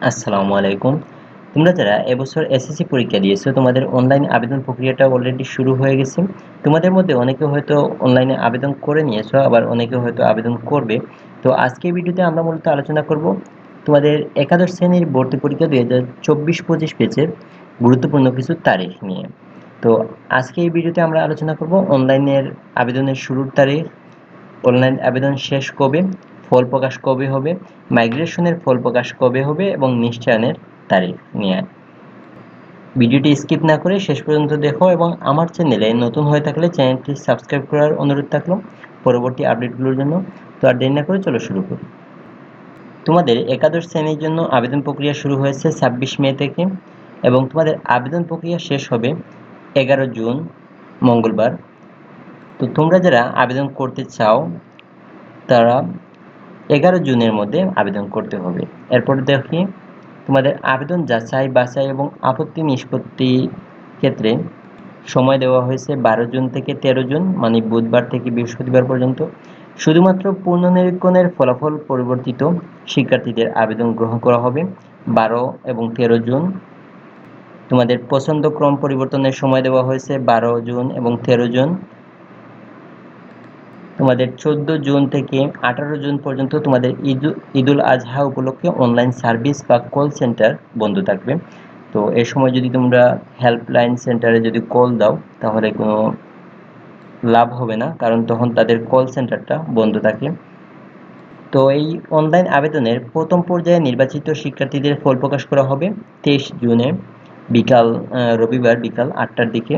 আসসালামু আলাইকুম। তোমরা যারা এবছর এসএসসি পরীক্ষা দিয়েছ, তোমাদের অনলাইন আবেদন প্রক্রিয়াটা অলরেডি শুরু হয়ে গেছে। তোমাদের মধ্যে অনেকে হয়তো অনলাইনে আবেদন করে নিয়েছো, আবার অনেকে হয়তো আবেদন করবে। তো আজকে ভিডিওতে আমরা মূলত আলোচনা করব তোমাদের একাদশ শ্রেণির ভর্তি পরীক্ষা দুই হাজার চব্বিশ পঁচিশ পেজের গুরুত্বপূর্ণ কিছু তারিখ নিয়ে। তো আজকে এই ভিডিওতে আমরা আলোচনা করব অনলাইনের আবেদনের শুরুর তারিখ অনলাইন আবেদন শেষ কবে ফল প্রকাশ কবে হবে? মাইগ্রেশনের ফল প্রকাশ কবে হবে? এবং নিশ্চয়নের তারিখ নিয়ে। ভিডিওটি স্কিপ না করে শেষ পর্যন্ত দেখো এবং আমার চ্যানেলে নতুন হয়ে থাকলে চ্যানেলটি সাবস্ক্রাইব করার অনুরোধ থাকল পরবর্তী আপডেটগুলোর জন্য। তো আর দেরি না করে চলো শুরু করি। তোমাদের একাদশ শ্রেণির জন্য আবেদন প্রক্রিয়া শুরু হয়েছে ছাব্বিশ মে থেকে এবং তোমাদের আবেদন প্রক্রিয়া শেষ হবে এগারো জুন, মঙ্গলবার। তো তোমরা যারা আবেদন করতে চাও, তারা এগারো জুনের মধ্যে আবেদন করতে হবে। এরপর দেখি, তোমাদের আবেদন যাচাই, বাছাই এবং আপত্তি নিষ্পত্তি ক্ষেত্রে সময় দেওয়া হয়েছে বারো জুন থেকে তেরো জুন মানে বুধবার থেকে বৃহস্পতিবার পর্যন্ত। শুধুমাত্র পুনর্নিরীক্ষণের ফলাফল পরিবর্তিত শিক্ষার্থীদের আবেদন গ্রহণ করা হবে বারো এবং তেরো জুন। তোমাদের পছন্দ ক্রম পরিবর্তনের সময় দেওয়া হয়েছে বারো জুন এবং তেরো জুন। তোমাদের চোদ্দ জুন থেকে আঠারো জুন পর্যন্ত তোমাদের ঈদ, ঈদুল আজহা উপলক্ষে অনলাইন সার্ভিস বা কল সেন্টার বন্ধ থাকবে। তো এ সময় যদি তোমরা হেল্পলাইন সেন্টারে যদি কল দাও, তাহলে কোনো লাভ হবে না, কারণ তখন তাদের কল সেন্টারটা বন্ধ থাকে। তো এই অনলাইন আবেদনের প্রথম পর্যায়ে নির্বাচিত শিক্ষার্থীদের ফল প্রকাশ করা হবে তেইশ জুনে বিকাল রবিবার বিকাল আটটার দিকে।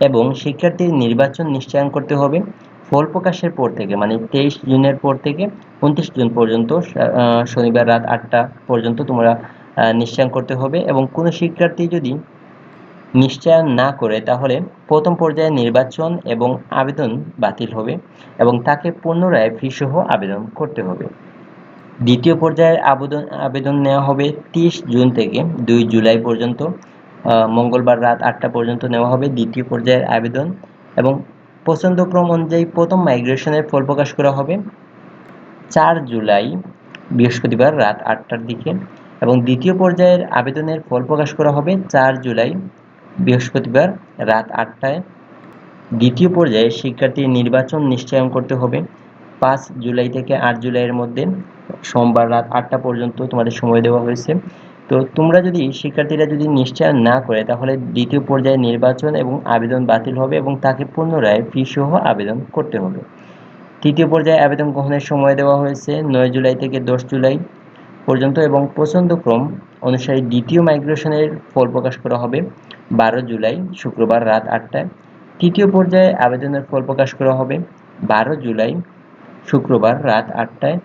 এবং শিক্ষার্থীর নির্বাচন নিশ্চয়ন করতে হবে। ফল প্রকাশের পর থেকে মানে তেইশ জুনের পর থেকে উনত্রিশ জুন পর্যন্ত শনিবার রাত আটটা পর্যন্ত তোমরা নিশ্চয়ন করতে হবে এবং কোনো শিক্ষার্থী যদি নিশ্চয়ন না করে, তাহলে প্রথম পর্যায়ে নির্বাচন এবং আবেদন বাতিল হবে এবং তাকে পুনরায় ফিসহ আবেদন করতে হবে। দ্বিতীয় পর্যায়ের আবেদন আবেদন নেওয়া হবে তিরিশ জুন থেকে, দুই জুলাই পর্যন্ত মঙ্গলবার রাত আটটা পর্যন্ত নেওয়া হবে দ্বিতীয় পর্যায়ের আবেদন এবং পছন্দক্রম অনুযায়ী প্রথম মাইগ্রেশনের ফল প্রকাশ করা হবে, চার জুলাই, বৃহস্পতিবার রাত আটটার দিকে এবং দ্বিতীয় পর্যায়ের আবেদনের ফল প্রকাশ করা হবে চার জুলাই, বৃহস্পতিবার রাত আটটায়। দ্বিতীয় পর্যায়ে শিক্ষার্থীর নির্বাচন নিশ্চয়ন করতে হবে। পাঁচ জুলাই থেকে আট জুলাইয়ের মধ্যে সোমবার রাত আটটা পর্যন্ত তোমাদের সময় দেওয়া হয়েছে। তো তোমরা যদি শিক্ষার্থীরা যদি নিশ্চয় না করে, তাহলে দ্বিতীয় পর্যায়ে নির্বাচন এবং আবেদন বাতিল হবে এবং তাকে পুনরায় ফি সহ আবেদন করতে হবে। তৃতীয় পর্যায়ে আবেদন গ্রহণের সময় দেওয়া হয়েছে নয় জুলাই থেকে দশ জুলাই পর্যন্ত এবং পছন্দক্রম অনুসারে দ্বিতীয় মাইগ্রেশনের ফল প্রকাশ করা হবে বারো জুলাই, শুক্রবার রাত আটটায়। তৃতীয় পর্যায়ে আবেদনের ফল প্রকাশ করা হবে বারো জুলাই, শুক্রবার রাত আটটায়।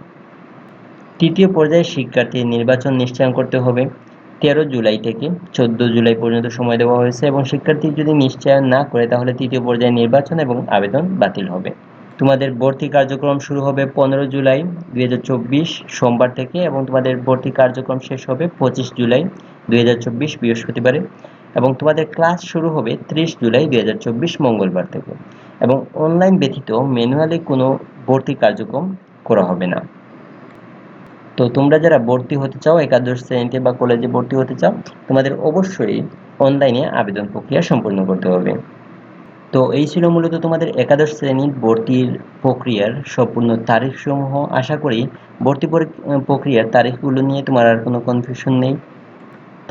তৃতীয় পর্যায়ে শিক্ষার্থী নির্বাচন নিশ্চয়ন করতে হবে। তেরো জুলাই থেকে চোদ্দ জুলাই পর্যন্ত সময় দেওয়া হয়েছে এবং শিক্ষার্থী যদি নিশ্চয়ন না করে, তাহলে তৃতীয় পর্যায়ে নির্বাচন এবং আবেদন বাতিল হবে। তোমাদের ভর্তি কার্যক্রম শুরু হবে পনেরো জুলাই দুই হাজার চব্বিশ সোমবার থেকে এবং তোমাদের ভর্তি কার্যক্রম শেষ হবে পঁচিশ জুলাই দুই হাজার চব্বিশ বৃহস্পতিবারে এবং তোমাদের ক্লাস শুরু হবে ত্রিশ জুলাই দুই হাজার চব্বিশ মঙ্গলবার থেকে এবং অনলাইন ব্যতীত ম্যানুয়ালি কোনো ভর্তি কার্যক্রম করা হবে না। তো তোমরা যারা ভর্তি হতে চাও, একাদশ শ্রেণীতে বা কলেজে ভর্তি হতে চাও, তোমাদের অবশ্যই অনলাইনে আবেদন প্রক্রিয়া সম্পন্ন করতে হবে। তো এই ছিল মূলত তোমাদের একাদশ শ্রেণির ভর্তির প্রক্রিয়ার সম্পূর্ণ তারিখসমূহ। আশা করি ভর্তি প্রক্রিয়ার তারিখগুলো নিয়ে তোমার আর কোনো কনফিউশন নেই।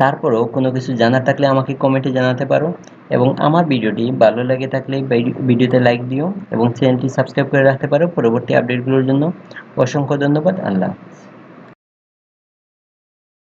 তারপরও কোনো কিছু জানার থাকলে আমাকে কমেন্টে জানাতে পারো এবং আমার ভিডিওটি ভালো লাগে থাকলে ভিডিওতে লাইক দিও এবং চ্যানেলটি সাবস্ক্রাইব করে রাখতে পারো পরবর্তী আপডেটগুলোর জন্য। অসংখ্য ধন্যবাদ। আল্লাহ